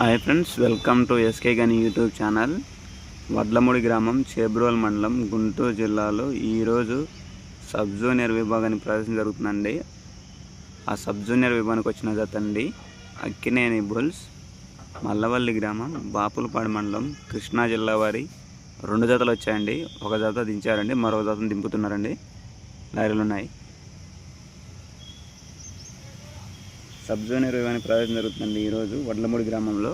Hi friends welcome to SK Gani YouTube channel Vadlamudi గ్రామం చేబ్రోల్ మండలం గుంటూరు జిల్లాలో ఈరోజు సబ్ జూనియర్ విభాగానికి ప్రవేశం జరుగుతుందండి. ఆ సబ్ జూనియర్ విభాగానికి వచ్చిన జత అండి అక్కినేని బుల్స్ మల్లవల్లి గ్రామం బాపులపాడు మండలం కృష్ణా జిల్లా వారి రెండు జతలు వచ్చాయండి. ఒక జత దించారండి మరో జతను దింపుతున్నారండి. లారీలు ఉన్నాయి సబ్ జూనియర్ విభాగానికి ప్రవేశం జరుగుతుందండి ఈరోజు వడ్లమూడి గ్రామంలో.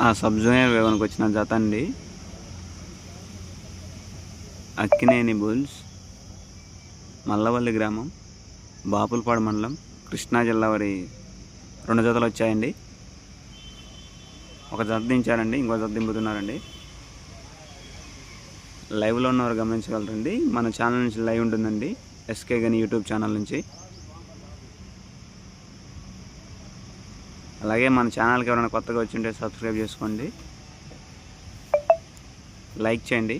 ఆ సబ్ జూనియర్ విభాగానికి వచ్చిన జత అండి. అక్కినేని బుల్స్ మల్లవల్లి గ్రామం బాపులపాడు మండలం కృష్ణా జిల్లా వారి రెండు జతలు వచ్చాయండి. ఒక జత దించారండి ఇంకో జత దింపుతున్నారండి. లైవ్లో ఉన్నవారు గమనించగలరండి. మన ఛానల్ నుంచి లైవ్ ఉంటుందండి. ఎస్కే గని యూట్యూబ్ ఛానల్ నుంచి. అలాగే మన ఛానల్కి ఎవరైనా కొత్తగా వచ్చి ఉంటే సబ్స్క్రైబ్ చేసుకోండి. లైక్ చేయండి.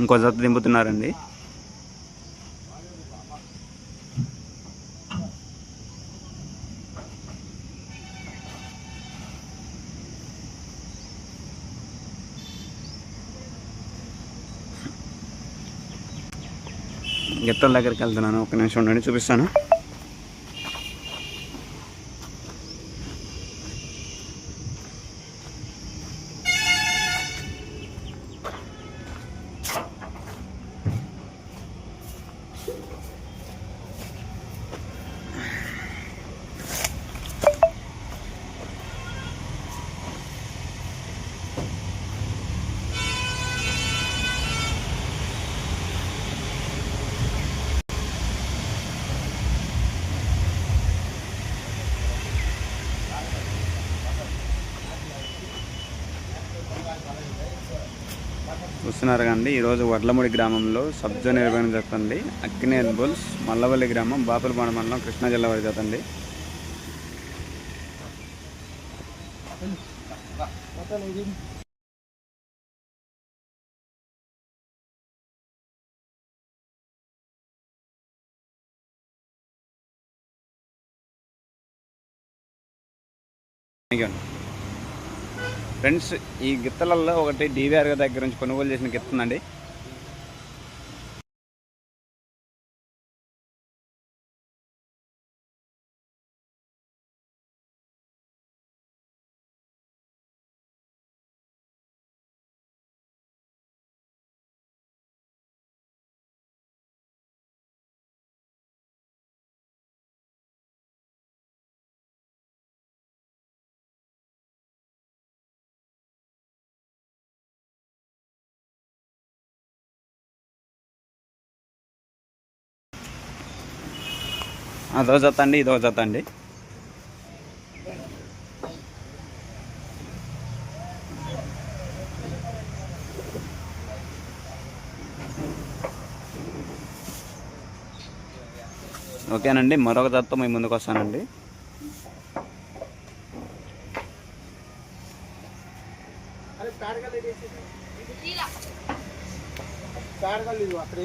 ఇంకో జత దింపుతున్నారండి. గిత్తల దగ్గరికి వెళ్తున్నాను. ఒక నిమిషం ఉండండి చూపిస్తాను. చూస్తున్నారు కండి ఈరోజు వడ్లముడి గ్రామంలో సబ్జో నిర్వహణ జరుగుతుంది. అక్కినేల్ బుల్స్ మల్లవల్లి గ్రామం బాపులపాడు మండలం కృష్ణా జిల్లా వారి జరుగుతుంది. థ్యాంక్ యూ ఫ్రెండ్స్ ఈ గిత్తలలో ఒకటి డివిఆర్ దగ్గర నుంచి కొనుగోలు చేసిన గిత్తనండి అదో జత అండి ఇదో జత అండి. ఓకేనండి మరొక జతతో మేము ముందుకు వస్తానండి. అక్కడ